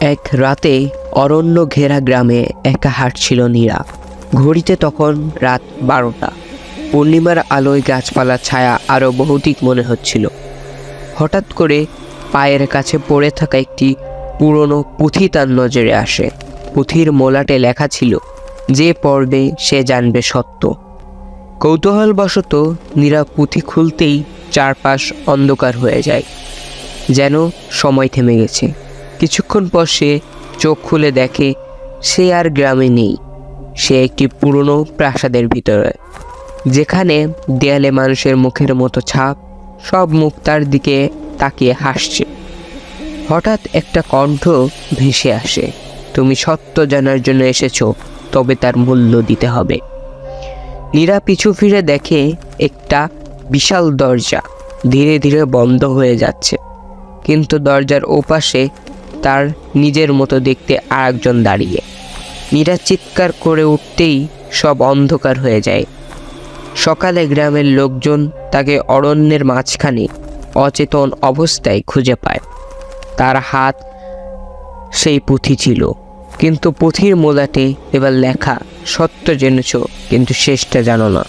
এক রাতে অরণ্য ঘেরা গ্রামে একা হাঁটছিল নীরা। ঘড়িতে তখন রাত বারোটা। পূর্ণিমার আলোয় গাছপালার ছায়া আরও বহুদিক মনে হচ্ছিল। হঠাৎ করে পায়ের কাছে পড়ে থাকা একটি পুরনো পুঁথি তার নজরে আসে। পুঁথির মোলাটে লেখা ছিল, যে পড়বে সে জানবে সত্য। কৌতূহলবশত নীরা পুঁথি খুলতেই চারপাশ অন্ধকার হয়ে যায়, যেন সময় থেমে গেছে। কিছুক্ষণ পর সে চোখ খুলে দেখে সে আর গ্রামে নেই। সে একটি পুরনো প্রাসাদের ভিতরে, যেখানে দেয়ালে মানুষের মুখের মতো ছাপ সব মুখ তার দিকে তাকিয়ে হাসছে। হঠাৎ একটা কণ্ঠ ভেসে আসে, তুমি সত্য জানার জন্য এসেছ, তবে তার মূল্য দিতে হবে। নীরা পিছু ফিরে দেখে একটা বিশাল দরজা ধীরে ধীরে বন্ধ হয়ে যাচ্ছে, কিন্তু দরজার ওপাশে তার নিজের মতো দেখতে আরেকজন দাঁড়িয়ে। নীরা চিৎকার করে উঠতেই সব অন্ধকার হয়ে যায়। সকালে গ্রামের লোকজন তাকে অরণ্যের মাঝখানে অচেতন অবস্থায় খুঁজে পায়। তার হাত সেই পুঁথি ছিল, কিন্তু পুঁথির মোলাটে এবার লেখা সত্য জেনেছ, কিন্তু শেষটা জানো না।